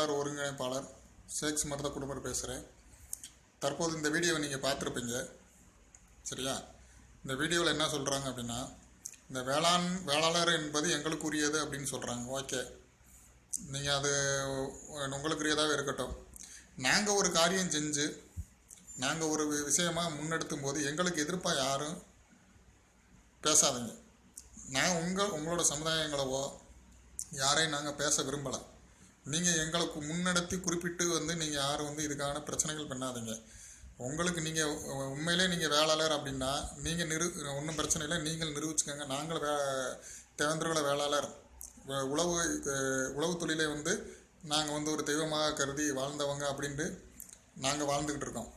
வேளாளர் ஒருங்கிணைப்பாளர் சேக்ஸ் மருத குடும்பர் பேசுகிறேன் தற்போது இந்த வீடியோவை நீங்கள் பார்த்துருப்பீங்க. சரியா? இந்த வீடியோவில் என்ன சொல்கிறாங்க அப்படின்னா இந்த வேளாண் வேளாளர் என்பது எங்களுக்குரியது அப்படின்னு சொல்கிறாங்க ஓகே. நீங்கள் அது உங்களுக்குரியதாகவே இருக்கட்டும். நாங்கள் ஒரு காரியம் செஞ்சு நாங்கள் ஒரு விஷயமாக முன்னெடுத்தும் போது எங்களுக்கு எதிர்ப்பாக யாரும் பேசாதீங்க. நான் உங்கள் உங்களோட சமுதாயங்களவோ யாரையும் நாங்கள் பேச விரும்பலை. நீங்கள் எங்களுக்கு முன்னெடுத்து குறிப்பிட்டு வந்து நீங்கள் யாரும் வந்து இதுக்கான பிரச்சனைகள் பண்ணாதீங்க. உங்களுக்கு நீங்கள் உண்மையிலே நீங்கள் வேளாளர் அப்படின்னா நீங்கள் நிரு ஒன்றும் பிரச்சனை இல்லை நீங்கள் நிரூபிச்சுக்கோங்க. நாங்கள் வே தேவேந்திரகுல வேளாளர். உழவு உழவு தொழிலை வந்து நாங்கள் வந்து ஒரு தெய்வமாக கருதி வாழ்ந்தவங்க அப்படின்ட்டு நாங்கள் வாழ்ந்துக்கிட்டு இருக்கோம்.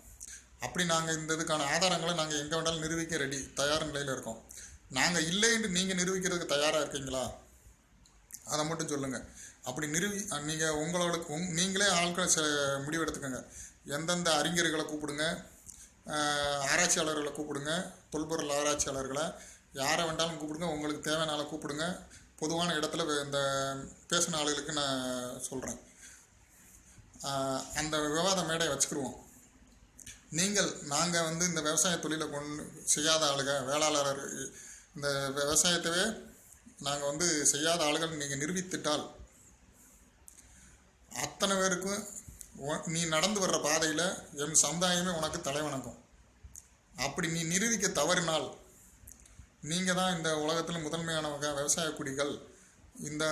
அப்படி நாங்கள் இந்த இதுக்கான ஆதாரங்களை நாங்கள் எங்கே வேண்டாலும் நிரூபிக்க ரெடி தயார் நிலையில் இருக்கோம். நாங்கள் இல்லைன்னு நீங்கள் நிரூபிக்கிறதுக்கு தயாராக இருக்கீங்களா? அதை மட்டும் சொல்லுங்கள் அப்படி நிறுவி நீங்கள் உங்களோட உங் நீங்களே ஆட்களை செ முடிவெடுத்துக்கோங்க. எந்தெந்த அறிஞர்களை கூப்பிடுங்க ஆராய்ச்சியாளர்களை கூப்பிடுங்க தொல்பொருள் ஆராய்ச்சியாளர்களை யாரை வேண்டாலும் கூப்பிடுங்க உங்களுக்கு தேவையான ஆளை கூப்பிடுங்க. பொதுவான இடத்துல இந்த பேசின ஆளுகளுக்கு நான் சொல்கிறேன் அந்த விவாத மேடையை வச்சுக்கிடுவோம் நீங்கள் நாங்கள் வந்து இந்த விவசாய தொழிலை கொண்டு செய்யாத ஆளுங்க வேளாளர் இந்த விவசாயத்தவே நாங்கள் வந்து செய்யாத ஆளுகள் நீங்கள் நிரூபித்துட்டால் அத்தனை பேருக்கும் நீ நடந்து வர்ற பாதையில் என் சமுதாயமே உனக்கு தலைவணக்கம் அப்படி நீ நிரூபிக்க தவறினால் நீங்கள் தான் இந்த உலகத்தில் முதன்மையானவங்க விவசாய குடிகள் இந்த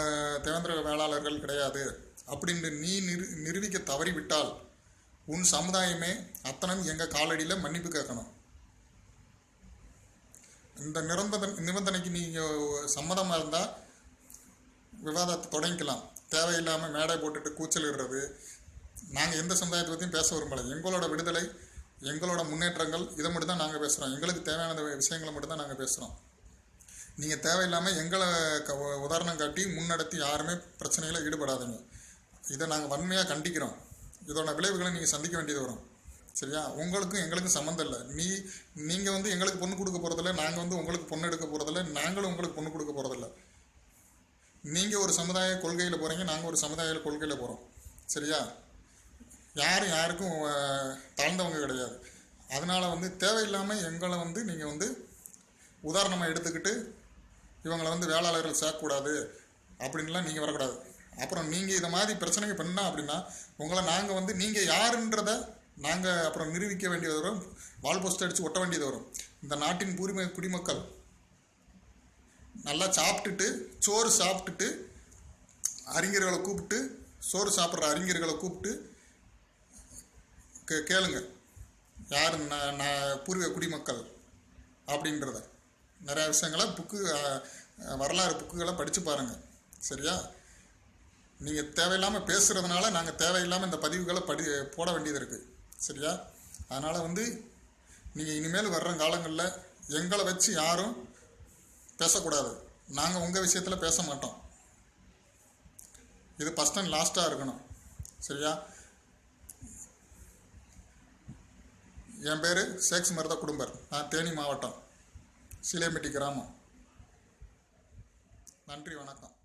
தேவேந்திர வேளாளர்கள் கிடையாது. அப்படின்னு நீ நிரு நிரூபிக்க தவறிவிட்டால் உன் சமுதாயமே அத்தனை எங்கள் காலடியில் மன்னிப்பு கேட்கணும். இந்த நிரந்தர நிபந்தனைக்கு நீங்கள் சம்மதமாக இருந்தால் விவாதத்தை தொடங்கிக்கலாம். தேவையில்லாமல் மேடை போட்டுட்டு கூச்சலிடுறது நாங்கள் எந்த சமுதாயத்தை பற்றியும் பேச விரும்பலை. எங்களோட விடுதலை எங்களோட முன்னேற்றங்கள் இதை மட்டும் தான் நாங்கள் பேசுகிறோம் எங்களுக்கு தேவையான விஷயங்களை மட்டும் தான் நாங்கள் பேசுகிறோம் நீங்கள் தேவையில்லாமல் எங்களை க உதாரணம் காட்டி முன்னெடுத்து யாருமே பிரச்சனையில் ஈடுபடாதீங்க. இதை நாங்கள் வன்மையாக கண்டிக்கிறோம். இதோட விளைவுகளை நீங்கள் சந்திக்க வேண்டியது வரும். சரியா? உங்களுக்கும் எங்களுக்கும் சம்மந்தம் இல்லை. நீ நீங்கள் வந்து எங்களுக்கு பொண்ணு கொடுக்க போகிறதில்ல நாங்கள் வந்து உங்களுக்கு பொண்ணு எடுக்க போகிறதில்ல நாங்களும் உங்களுக்கு பொண்ணு கொடுக்க போகிறதில்ல நீங்கள் ஒரு சமுதாய கொள்கையில் போகிறீங்க நாங்கள் ஒரு சமுதாய கொள்கையில் போகிறோம் சரியா? யாரும் யாருக்கும் தாழ்ந்தவங்க கிடையாது. அதனால் வந்து தேவையில்லாமல் எங்களை வந்து நீங்கள் வந்து உதாரணமாக எடுத்துக்கிட்டு இவங்களை வந்து வேளாளர்கள் சேர்க்கக்கூடாது அப்படின்லாம் நீங்கள் வரக்கூடாது. அப்புறம் நீங்கள் இதை மாதிரி பிரச்சனைகள் பண்ணால் அப்படின்னா உங்களை நாங்கள் வந்து நீங்கள் யாருன்றத நாங்கள் அப்புறம் நிரூபிக்க வேண்டியது வரும். வால் போஸ்ட் அடித்து ஒட்ட வேண்டியது வரும். இந்த நாட்டின் பூர்வீக குடிமக்கள் நல்லா சாப்பிட்டுட்டு சோறு சாப்பிட்டுட்டு அறிஞர்களை கூப்பிட்டு சோறு சாப்பிட்ற அறிஞர்களை கூப்பிட்டு கே கேளுங்க. யார் நான் நான் பூர்வீக குடிமக்கள் அப்படின்றத. நிறையா விஷயங்களை புக்கு வரலாறு புக்குகளை படித்து பாருங்கள் சரியா? நீங்கள் தேவையில்லாமல் பேசுகிறதுனால நாங்கள் தேவையில்லாமல் இந்த பதிவுகளை படி போட வேண்டியது இருக்குது சரியா? அதனால் வந்து நீங்கள் இனிமேல் வர்ற காலங்களில் எங்களை வச்சு யாரும் பேசக்கூடாது. நாங்கள் உங்கள் விஷயத்தில் பேச மாட்டோம். இது ஃபஸ்ட் அண்ட் லாஸ்ட்டாக இருக்கணும். சரியா? என் பேர் சேக்ஸ் மருத குடும்பர். நான் தேனி மாவட்டம். சீலேம்பட்டி கிராமம். நன்றி வணக்கம்.